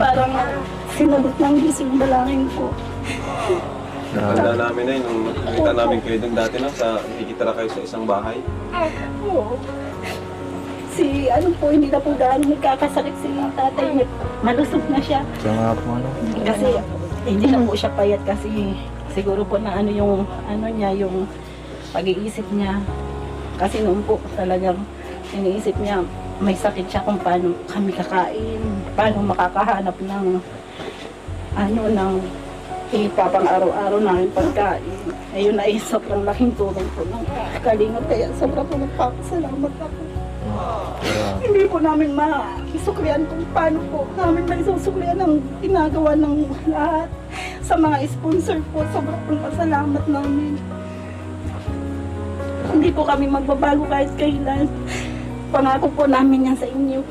Parang sinabot ng yung dalangin ko. Tanda namin na yun, nung nakita namin kayo doon dati na, sa, nakikitira kayo sa isang bahay. Oo. Si ano po, hindi na po gaano nagkakasakit si tatay niya. Malusog na siya. Siya nga po ano. Kasi hindi na po siya payat kasi siguro po na ano yung ano niya yung pag-iisip niya. Kasi noon po talagang iniisip niya may sakit siya kung paano kami kakain, paano makakahanap ng ano ng ipapang araw-araw namin pagkain. Ayun ay sobrang laking tulong po ng kalingap kaya sobrang po nagpapasalamat ako. Kaya, Hindi po namin maisuklian kung paano po namin maisusuklian ang ginagawa ng lahat sa mga sponsor po. Sobrang pong pasalamat namin. Hindi po kami magbabago kahit kailan. Pangako po namin yan sa inyo.